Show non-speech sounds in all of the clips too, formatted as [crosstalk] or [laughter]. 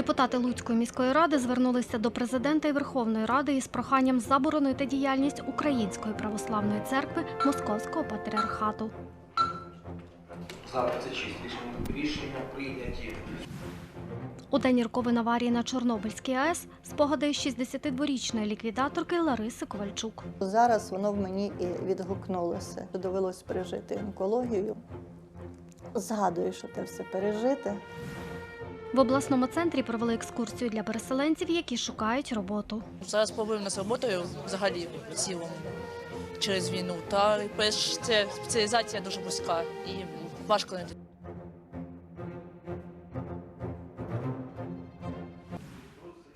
Депутати Луцької міської ради звернулися до президента і Верховної Ради із проханням заборонити діяльність Української православної церкви Московського патріархату. За 36 рішення, прийняті. У день роковин аварії на Чорнобильській АЕС спогади 62-річної ліквідаторки Лариси Ковальчук. Зараз воно в мені і відгукнулося. Довелось пережити онкологію. Згадую, що те все пережити. В обласному центрі провели екскурсію для переселенців, які шукають роботу. Зараз проблеми з роботою взагалі в цілому через війну. Та перш це спеціалізація дуже вузька і важко знайти.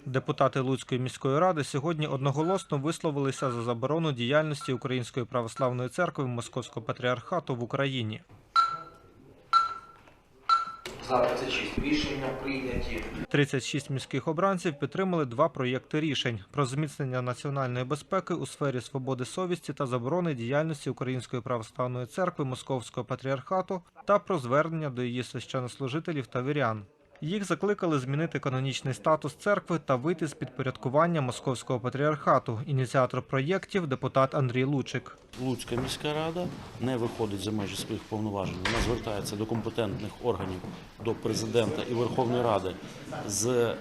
Депутати Луцької міської ради сьогодні одноголосно висловилися за заборону діяльності Української православної церкви Московського патріархату в Україні. За 36 рішення прийняті. 36 міських обранців підтримали два проєкти рішень про зміцнення національної безпеки у сфері свободи совісті та заборони діяльності Української православної церкви Московського патріархату та про звернення до її священнослужителів та вірян. Їх закликали змінити канонічний статус церкви та вийти з підпорядкування Московського патріархату. Ініціатор проєктів депутат Андрій Лучик. Луцька міська рада не виходить за межі своїх повноважень. Вона звертається до компетентних органів, до президента і Верховної Ради з е,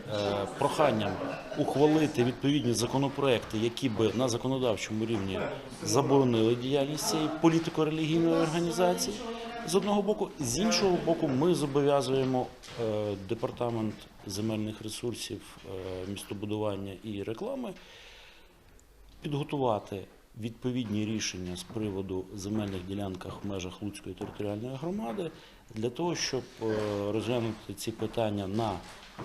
проханням ухвалити відповідні законопроекти, які би на законодавчому рівні заборонили діяльність цієї політико-релігійної організації. З одного боку, з іншого боку, ми зобов'язуємо е, департамент земельних ресурсів, е, містобудування і реклами підготувати відповідні рішення з приводу земельних ділянках в межах Луцької територіальної громади для того, щоб е, розглянути ці питання на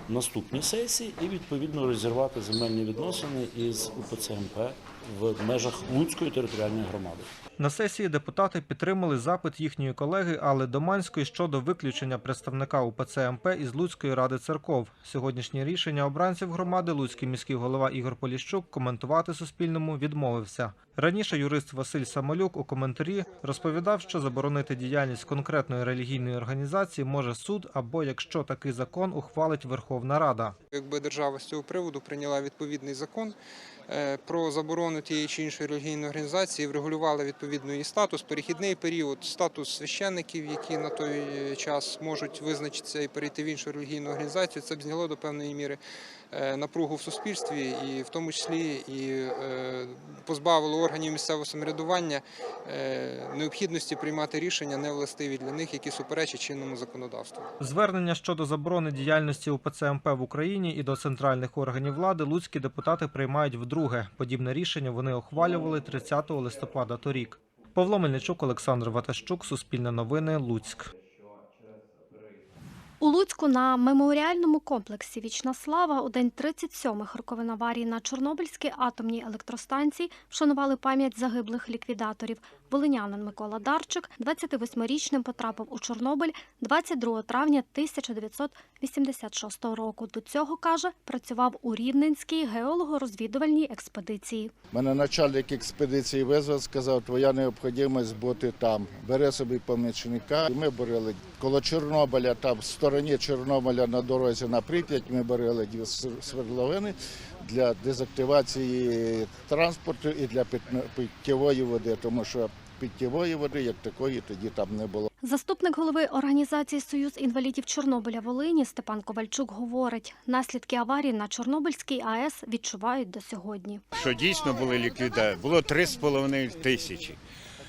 наступній сесії і відповідно розірвати земельні відносини із УПЦ МП в межах Луцької територіальної громади. На сесії депутати підтримали запит їхньої колеги Алли Доманської щодо виключення представника УПЦ МП із Луцької ради церков. Сьогоднішнє рішення обранців громади Луцький міський голова Ігор Поліщук коментувати Суспільному відмовився. Раніше юрист Василь Самолюк у коментарі розповідав, що заборонити діяльність конкретної релігійної організації може суд або якщо такий закон ухвалить Верховна Рада. Якби держава з цього приводу прийняла відповідний закон про заборону тієї чи іншої релігійної організації, врегулювали відповідно її статус, перехідний період, статус священників, які на той час можуть визначитися і перейти в іншу релігійну організацію, це б зняло до певної міри е, напругу в суспільстві, і в тому числі і е, позбавило органів місцевого самоврядування е, необхідності приймати рішення невластиві для них, які суперечать чинному законодавству. Звернення щодо заборони діяльності УПЦ МП в Україні і до центральних органів влади луцькі депутати приймають вдруге. Подібне рішення вони ухвалювали 30 листопада торік. Павло Мельничук, Олександр Ватащук, Суспільне новини, Луцьк. У Луцьку на меморіальному комплексі Вічна слава у день 37-х роковин аварії на Чорнобильській атомній електростанції вшанували пам'ять загиблих ліквідаторів. Волинянин Микола Дарчик 28-річним потрапив у Чорнобиль 22 травня 1986 року. До цього каже, працював у Рівненській геолого-розвідувальній експедиції. Мене начальник експедиції визвав, сказав, твоя необхідність бути там. Бери собі помічника. І Ми борили коло Чорнобиля, там в стороні Чорнобиля на дорозі на Прип'ять, ми борили дві свердловини для дезактивації транспорту і для питтєвої води, тому що питтєвої води як такої тоді там не було. Заступник голови організації Союз інвалідів Чорнобиля Волині Степан Ковальчук говорить, наслідки аварії на Чорнобильській АЕС відчувають до сьогодні. що дійсно були ліквідації, було 3,5 тисячі.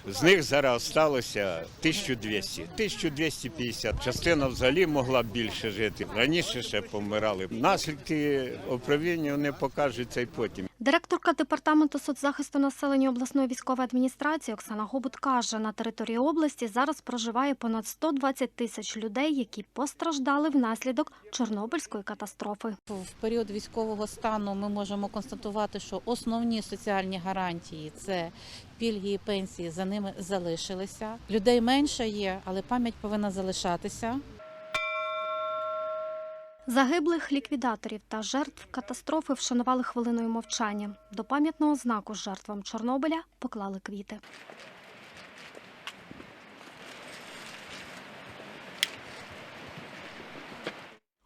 З них зараз сталося 1200, 1250. Частина взагалі могла більше жити. Раніше ще помирали. Наслідки управління не покажуться й потім. Директорка департаменту соцзахисту населення обласної військової адміністрації Оксана Гобут каже, на території області зараз проживає понад 120 тисяч людей, які постраждали внаслідок Чорнобильської катастрофи. В період військового стану ми можемо констатувати, що основні соціальні гарантії це пільги і пенсії за ними залишилися. Людей менше є, але пам'ять повинна залишатися. Загиблих ліквідаторів та жертв катастрофи вшанували хвилиною мовчання. До пам'ятного знаку жертвам Чорнобиля поклали квіти.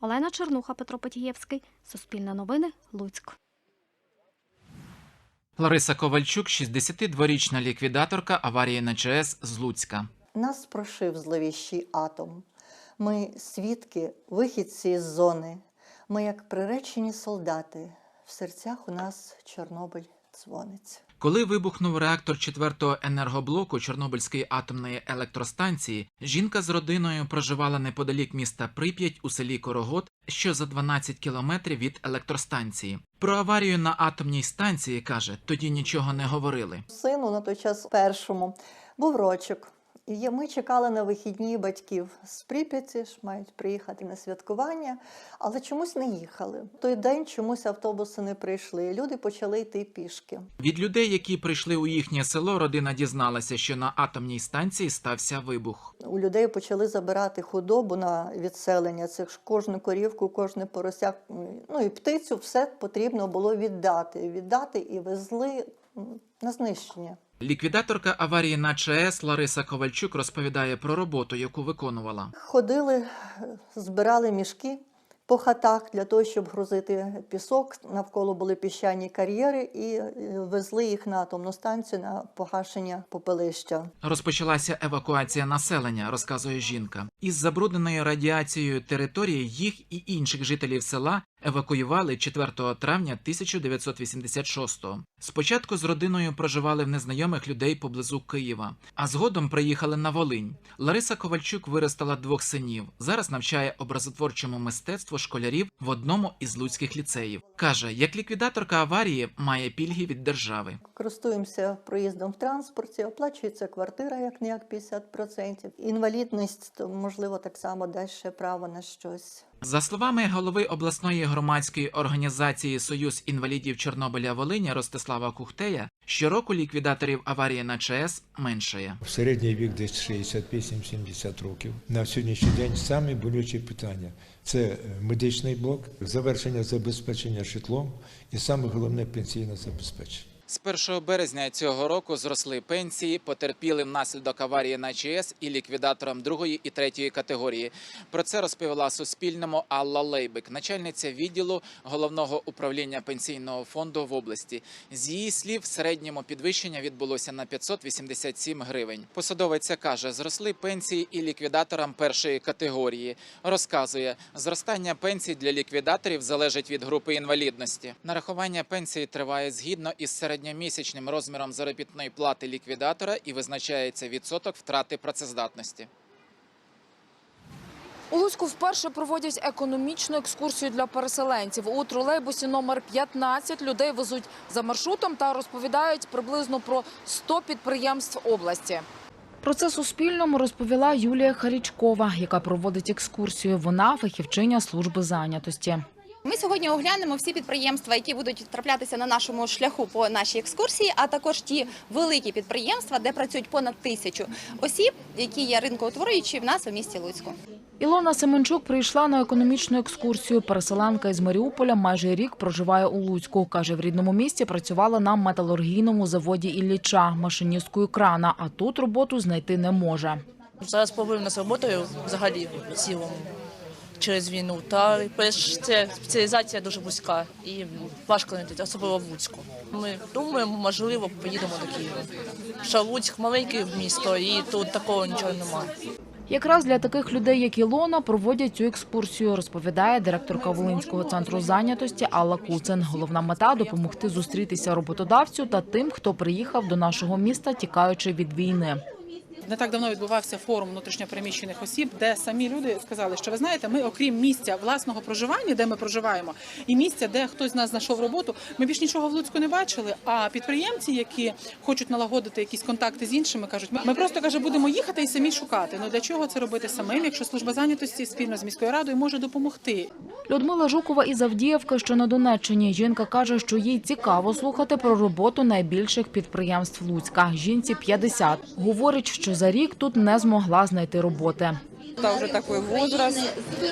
Олена Чернуха, Петро Потієвський. Суспільне новини. Луцьк. Лариса Ковальчук, 62-річна ліквідаторка аварії на ЧАЕС з Луцька. Нас прошив зловіщий атом. Ми свідки, вихідці з зони. Ми, як приречені солдати, в серцях у нас Чорнобиль дзвониться. Коли вибухнув реактор 4-го енергоблоку Чорнобильської атомної електростанції, жінка з родиною проживала неподалік міста Прип'ять у селі Корогот, що за 12 кілометрів від електростанції. Про аварію на атомній станції каже, тоді нічого не говорили. Сину на той час першому був рочок. І ми чекали на вихідні батьків з Прип'яті, ж мають приїхати на святкування, але чомусь не їхали. В той день чомусь автобуси не прийшли. Люди почали йти пішки. Від людей, які прийшли у їхнє село, родина дізналася, що на атомній станції стався вибух. У людей почали забирати худобу на відселення. Це ж кожну корівку, кожне порося, ну і птицю, все потрібно було віддати. Віддати і везли на знищення. Ліквідаторка аварії на ЧАЕС Лариса Ковальчук розповідає про роботу, яку виконувала. Ходили, збирали мішки по хатах для того, щоб грузити пісок. Навколо були піщані кар'єри і е, везли їх на атомну станцію на погашення попелища. Розпочалася евакуація населення, розказує жінка. Із забрудненою радіацією території їх і інших жителів села евакуювали 4 травня 1986-го. Спочатку з родиною проживали в незнайомих людей поблизу Києва, а згодом приїхали на Волинь. Лариса Ковальчук виростала двох синів. Зараз навчає образотворчому мистецтву школярів в одному із луцьких ліцеїв. каже, як ліквідаторка аварії має пільги від держави. Користуємося проїздом в транспорті, оплачується квартира як не як 50%. Інвалідність, то можливо так само ще право на щось. За словами голови обласної громадської організації Союз інвалідів Чорнобиля Волиня Ростислава Кухтея, щороку ліквідаторів аварії на ЧАЕС меншає. В середній вік десь 65-70 років. На сьогоднішній день самі болючі питання це е, медичний блок, завершення забезпечення житлом і саме головне пенсійне забезпечення. З 1 березня цього року зросли пенсії потерпілим внаслідок аварії на ЧАЕС і ліквідаторам другої і третьої категорії. Про це розповіла Суспільному Алла Лейбик, начальниця відділу головного управління пенсійного фонду в області. З її слів, в середньому підвищення відбулося на 587 гривень. Посадовиця каже, зросли пенсії і ліквідаторам першої категорії. Розказує, зростання пенсій для ліквідаторів залежить від групи інвалідності. Нарахування пенсії триває згідно із середньомісячним розміром заробітної плати ліквідатора і визначається відсоток втрати працездатності. У Луцьку вперше проводять економічну екскурсію для переселенців. У тролейбусі номер 15 людей везуть за маршрутом та розповідають приблизно про 100 підприємств області. Про це Суспільному розповіла Юлія Харічкова, яка проводить екскурсію. Вона фахівчиня служби зайнятості. Ми сьогодні оглянемо всі підприємства, які будуть траплятися на нашому шляху по нашій екскурсії, а також ті великі підприємства, де працюють понад тисячу осіб, які є ринкоутворюючі в нас у місті Луцьку. Ілона Семенчук прийшла на економічну екскурсію. Переселенка із Маріуполя майже рік проживає у Луцьку. Каже, в рідному місті працювала на металургійному заводі Ілліча, машиністкою крана, а тут роботу знайти не може. Зараз проблеми з роботою взагалі в цілому через війну. Та це спеціалізація дуже вузька і важко знайти, особливо в Луцьку. Ми думаємо, можливо, поїдемо до Києва. Що Луцьк маленьке місто, і тут такого нічого немає. Якраз для таких людей, як Ілона, проводять цю екскурсію, розповідає директорка Волинського центру зайнятості Алла Куцин. Головна мета допомогти зустрітися роботодавцю та тим, хто приїхав до нашого міста, тікаючи від війни. Не так давно відбувався форум внутрішньопереміщених осіб, де самі люди сказали, що ви знаєте, ми, окрім місця власного проживання, де ми проживаємо, і місця, де хтось з нас знайшов роботу, ми більш нічого в Луцьку не бачили. А підприємці, які хочуть налагодити якісь контакти з іншими, кажуть, ми- просто каже, будемо їхати і самі шукати. Ну для чого це робити самим, якщо служба зайнятості спільно з міською радою може допомогти? Людмила Жукова із Авдіївки, що на Донеччині. Жінка каже, що їй цікаво слухати про роботу найбільших підприємств Луцька. Жінці 50. Говорить, що за рік тут не змогла знайти роботи. Это уже такой возраст.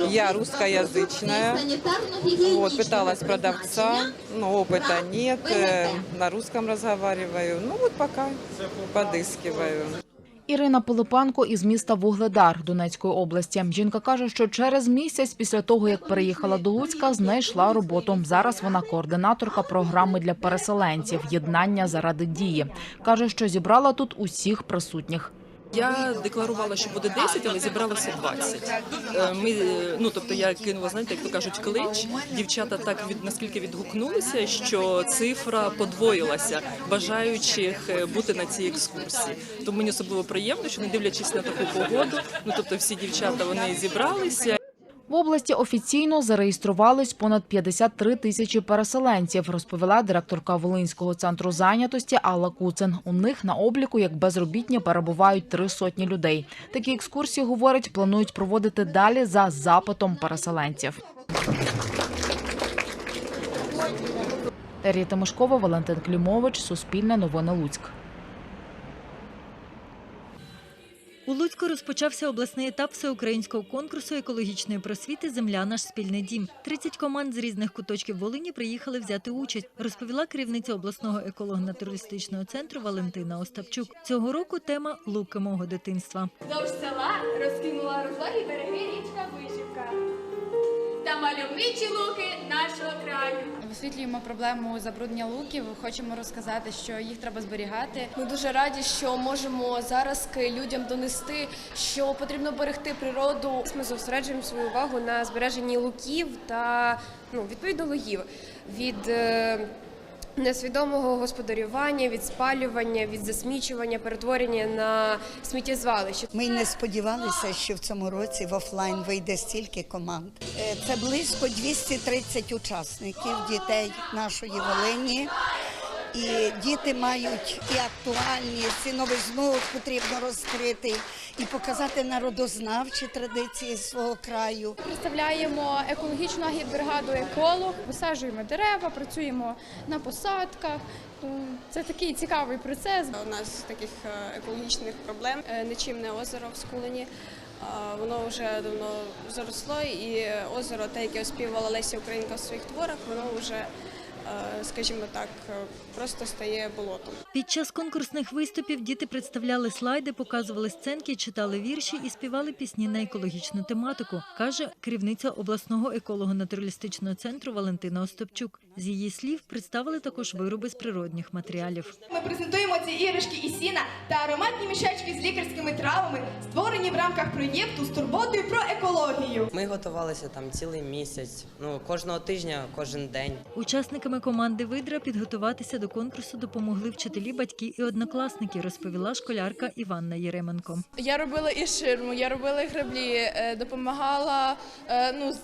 Я русскоязычная. Вот, пыталась продавца, но опыта нет. э, На русском разговариваю. Ну вот пока подыскиваю. Ірина Пилипенко із міста Вугледар Донецької області. Жінка каже, що через місяць після того, як переїхала до Луцька, знайшла роботу. Зараз вона координаторка програми для переселенців «Єднання заради дії». Каже, що зібрала тут усіх присутніх. Я декларувала, що буде 10, але зібралося 20. Е, Ми, е, ну тобто я кинула, знаєте, як то кажуть, клич. Дівчата так від наскільки відгукнулися, що цифра подвоїлася, бажаючих е, бути на цій екскурсії. Тому мені особливо приємно, що не дивлячись на таку погоду, ну тобто всі дівчата вони зібралися. В області офіційно зареєструвались понад 53 тисячі переселенців, розповіла директорка Волинського центру зайнятості Алла Куцин. У них на обліку як безробітні перебувають три сотні людей. Такі екскурсії, говорить, планують проводити далі за запитом переселенців. Терія Тимошкова, Валентин Клімович, Суспільне новини Луцьк. У Луцьку розпочався обласний етап всеукраїнського конкурсу екологічної просвіти Земля наш спільний дім. 30 команд з різних куточків Волині приїхали взяти участь, розповіла керівниця обласного еколого-натуралістичного центру Валентина Остапчук. Цього року тема луки мого дитинства. Довж села розкинула розлогі береги річка Вишівка. Та мальовничі луки нашого краю. Висвітлюємо проблему забруднення луків. Хочемо розказати, що їх треба зберігати. Ми дуже раді, що можемо зараз людям донести, що потрібно берегти природу. Ми зосереджуємо свою увагу на збереженні луків та ну, відповідно лугів від е, несвідомого господарювання, від спалювання, від засмічування, перетворення на сміттєзвалище. Ми не сподівалися, що в цьому році в офлайн вийде стільки команд. Е, Це близько 230 учасників дітей нашої Волині. І діти мають і актуальність, і новизну потрібно розкрити, і показати народознавчі традиції свого краю. Представляємо екологічну агітбригаду еколог, висаджуємо дерева, працюємо на посадках. Це такий цікавий процес. У нас таких е, екологічних проблем е, нечимне озеро в Скулені. Воно вже давно заросло, і озеро, те, яке оспівувала Леся Українка в своїх творах, воно вже, скажімо так, е, просто стає болотом. Під час конкурсних виступів діти представляли слайди, показували сценки, читали вірші і співали пісні на екологічну тематику, каже керівниця обласного еколого-натуралістичного центру Валентина Остапчук. З її слів представили також вироби з природних матеріалів. Ми презентуємо ці іграшки із сіна та ароматні мішечки з лікарськими травами, створені в рамках проєкту з турботою про екологію. Ми готувалися там цілий місяць. Ну кожного тижня, кожен день. Учасниками команди Видра підготуватися до конкурсу допомогли вчителі, батьки і однокласники, розповіла школярка Іванна Єременко. Я робила і ширму, я робила і граблі, е, допомагала е, ну, з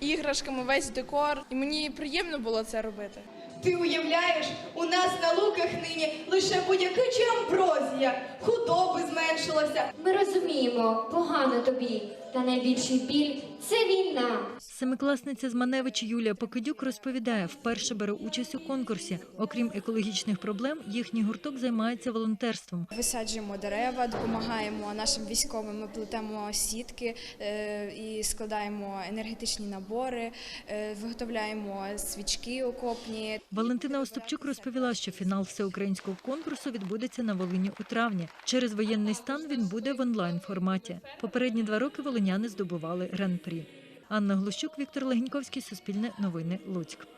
[laughs] іграшками весь декор. І мені приємно було це робити. Ти уявляєш, у нас на луках нині лише будь-яка чи амброзія, худоби зменшилося. Ми розуміємо, погано тобі, та найбільший біль це війна. Семикласниця з Маневич Юлія Покидюк розповідає, вперше бере участь у конкурсі. Окрім екологічних проблем, їхній гурток займається волонтерством. Висаджуємо дерева, допомагаємо нашим військовим. Ми плетемо сітки е, і складаємо енергетичні набори, е, виготовляємо свічки окопні. Валентина Остапчук розповіла, що фінал всеукраїнського конкурсу відбудеться на Волині у травні. Через воєнний стан він буде в онлайн форматі. Попередні два роки волиняни здобували гран-прі. Анна Глущук, Віктор Легеньковський, Суспільне новини, Луцьк.